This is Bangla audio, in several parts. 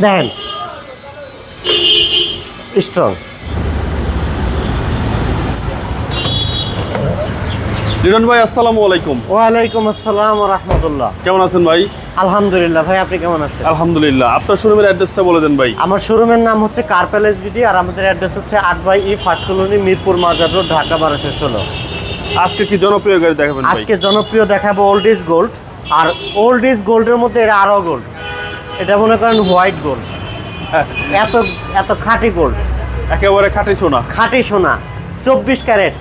দেখেন স্ট্রং লিটন ভাই আসসালামু আলাইকুম। ওয়ালাইকুম আসসালাম রহমতুল্লাহ। কেমন আছেন ভাই? আলহামদুলিল্লাহ ভাই আপনি কেমন আছেন? আলহামদুলিল্লাহ। আপনার শোরুমের অ্যাড্রেসটা বলে দেন ভাই। আমার শোরুমের নাম হচ্ছে কার প্যালেস বিডি আর আমাদের অ্যাড্রেস হচ্ছে আট by E first colony Mirpur Mazar road Dhaka বারোশো ষোলো। আজকে কি জনপ্রিয় গাড়ি দেখাবেন আজকে জনপ্রিয় দেখাবো ওল্ড ইজ গোল্ড আর ওল্ড ইজ গোল্ডের মধ্যে এটা আরও গোল্ড এটা মনে করেন হোয়াইট গোল্ড এত এত খাঁটি গোল্ড একেবারে খাঁটি সোনা। খাঁটি সোনা। চব্বিশ ক্যারেট।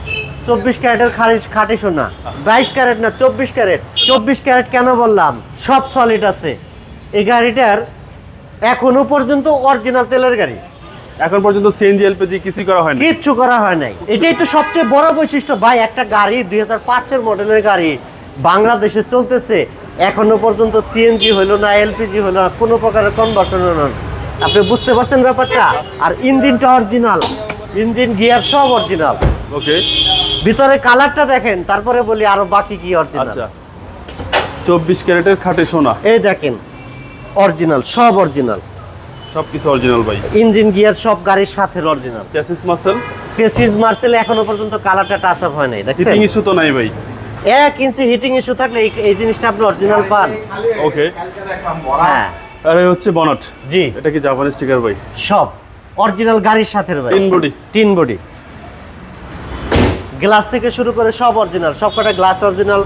চব্বিশ ক্যারেটের খারিজ খাঁটি সোনা। বাইশ ক্যারেট না চব্বিশ ক্যারেট। চব্বিশ ক্যারেট কেন বললাম? সব সলিড আছে। এই গাড়িটার এখনও পর্যন্ত অরিজিনাল তেলের গাড়ি। এখন পর্যন্ত সিএনজি এলপিজি কিছুই করা হয়নি। কিচ্ছু করা হয় নাই। এটাই তো সবচেয়ে বড় বৈশিষ্ট্য। ভাই একটা গাড়ি দুই হাজার পাঁচের মডেলের গাড়ি বাংলাদেশে চলতেছে। এখনও পর্যন্ত সিএনজি হলো না এলপিজি হলো না কোনো প্রকারের কনভার্সন হলো না। আপনি বুঝতে পারছেন ব্যাপারটা? আর ইঞ্জিনটা অরিজিনাল ইঞ্জিন গিয়ার সব অরিজিনাল ওকে ভিতরে কালারটা দেখেন তারপরে বলি আরও বাকি কি অরিজিনাল আচ্ছা। চব্বিশ ক্যারেটের খাটে সোনা। এই দেখেন অরিজিনাল সব অরিজিনাল সব কিছু অরিজিনাল ভাই। ইঞ্জিন গিয়ার সব গাড়ির সাথে অরিজিনাল চ্যাসিস মাসেল চেসিস মার্সেল এখনও পর্যন্ত কালারটা টাচ আপ হয় নাই দেখেন ইস্যু তো নাই ভাই। এক ইঞ্চি হিটিং ইস্যু থাকলে এই- জিনিসটা আপনি অরিজিনাল পান। ওকে হ্যাঁ। আর হচ্ছে বনট জি। এটা কি জাপানি স্টিকার ভাই? সব। অরিজিনাল গাড়ির সাথে ভাই তিন বডি টিন বডি গ্লাস থেকে শুরু করে সব অরিজিনাল সব কটা গ্লাস অরিজিনাল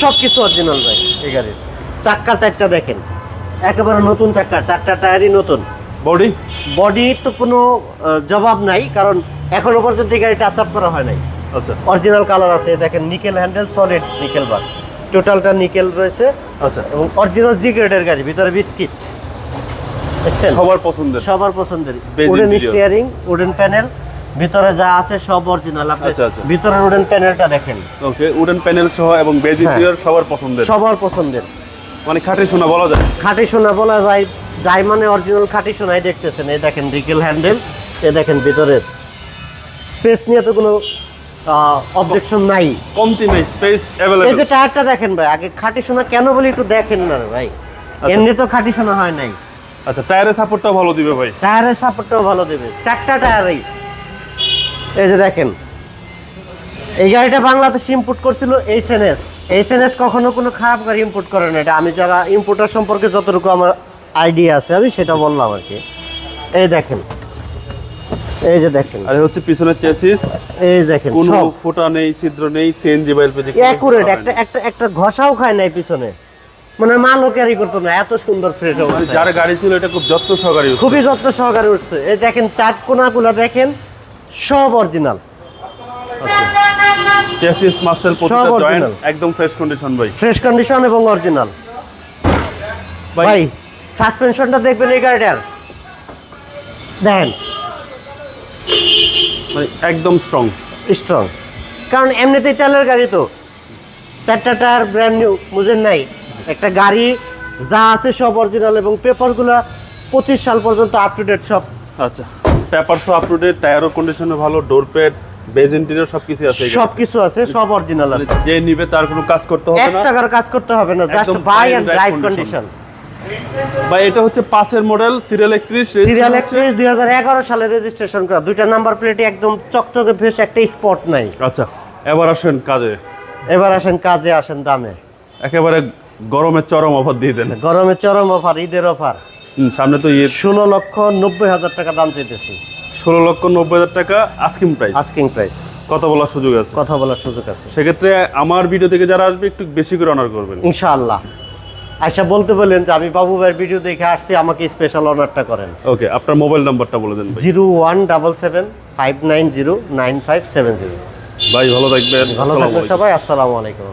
সব কিছু অরিজিনাল ভাই এই গাড়ির। চাক্কা চারটা দেখেন। একেবারে নতুন চাক্কা চারটা টায়ারই নতুন। বডি বডি তো কোনো জবাব নাই কারণ এখনও পর্যন্ত এই গাড়ি টাচ আপ করা হয় নাই। আচ্ছা। অরিজিনাল কালার আছে দেখেন nickel handle solid nickel bar টোটালটা নিকেল রয়েছে। আচ্ছা। এবং অরিজিনাল জি গ্রেডের গাড়ি ভিতরে বিস্কিট। দেখছেন সবার পছন্দের। সবার পছন্দের। উডেন স্টিয়ারিং উডেন প্যানেল ভিতরে যা আছে সব অরিজিনাল আপনি আচ্ছা, আচ্ছা। ভিতরের উডেন প্যানেলটা দেখেন। ওকে উডেন প্যানেল সহ এবং বেজ হ্যাঁ। ইন্টেরিয়র সবার পছন্দের। সবার পছন্দের। মানে খাঁটি সোনা বলা যায়। খাঁটি সোনা বলা যায় যাই মানে অরিজিনাল খাঁটি সোনাই দেখতেছেন। এই দেখেন রিকেল হ্যান্ডেল এ দেখেন ভিতরের। স্পেস নিয়ে তো কোনো অবজেকশন নাই। কমতি নাই স্পেস এই যে টায়ারটা দেখেন ভাই আগে খাঁটি সোনা কেন বলি একটু দেখেন না ভাই। এমনি তো খাঁটি সোনা হয় নাই। আচ্ছা টায়ারের সাপোর্টটাও ভালো দিবে ভাই। টায়ারের সাপোর্টটাও ভালো দিবে। চারটা টায়ারই এই। যে দেখেন এই গাড়িটা বাংলাদেশ ইম্পোর্ট করছিল এইচএনএস এইচএনএস কখনো কোনো খারাপ গাড়ি ইম্পোর্ট করে না। এটা আমি যারা ইম্পোর্টার সম্পর্কে যতটুকু আমার আইডিয়া আছে আমি সেটা বললাম আর কি। এই দেখেন এই যে দেখেন। আর হচ্ছে পিছনের চেসিস এই দেখেন কোনো ফোঁটা নেই ছিদ্র নেই সিএনজি বা এলপিজি অ্যাকুরেট একটা একটা একটা ঘষাও খায় নাই পিছনে। মানে মালও ক্যারি করতো না এত সুন্দর ফ্রেশ অবস্থা। যার গাড়ি ছিল এটা খুব যত্ন সহকারে খুবই যত্ন সহকারে উঠছে এই দেখেন চার কোনাগুলো দেখেন সব অরিজিনাল চেসিস মাসেল প্রতিটা জয়েন্ট একদম ফ্রেশ কন্ডিশন ভাই। ফ্রেশ কন্ডিশন এবং অরিজিনাল ভাই। ভাই সাসপেনশনটা দেখবেন এই গাড়িটার। দেখেন মানে একদম স্ট্রং স্ট্রং কারণ এমনিতেই তেলের গাড়ি তো। চারটা টায়ার ব্র্যান্ড নিউ বুঝেন নাই? একটা গাড়ি যা আছে সব অরিজিনাল এবং পেপারগুলো পঁচিশ সাল পর্যন্ত আপ টু ডেট সব। আচ্ছা পেপারসও আপ টু ডেট টায়ারও কন্ডিশনে ভালো ডোর প্যাড বেজ ইন্টেরিয়র সবকিছু আছে এই সব কিছু আছে সব অরিজিনাল। আছে। মানে যে নিবে তার কোনো কাজ করতে হবে এক না। টাকার কাজ করতে হবে না just by drive drive condition ভাই এটা হচ্ছে পাঁচের মডেল সিরিয়াল একত্রিশ সিরিয়াল একত্রিশ দুই হাজার এগারো সালে রেজিস্ট্রেশন করা। দুইটা নাম্বার প্লেটে একদম চকচকে ফেস একটা স্পট নাই। আচ্ছা এবার আসেন কাজে। এবার আসেন কাজে আসেন দামে। একেবারে গরমের চরম অফার দিয়ে দেন। গরমে চরম অফার ঈদের অফার সামনে তো ঈদ। ষোলো লক্ষ নব্বই হাজার টাকা দাম চাইতেছি। ষোলো লক্ষ নব্বই হাজার টাকা আস্কিং প্রাইস আস্কিং প্রাইস কথা বলার সুযোগ আছে। কথা বলার সুযোগ আছে। সেক্ষেত্রে আমার ভিডিও থেকে যারা আসবে একটু বেশি করে অনার করবেন। ইনশাআল্লাহ। আচ্ছা বলতে বললেন যে আমি বাবু ভাইয়ের ভিডিও দেখে আসছি আমাকে স্পেশাল অনারটা করেন। ওকে আপনার মোবাইল নাম্বারটা বলে দেন zero one double seven five nine zero nine five seven zero. ভাই ভালো থাকবেন। ভালো থাকবেন। সবাই আসসালামু আলাইকুম।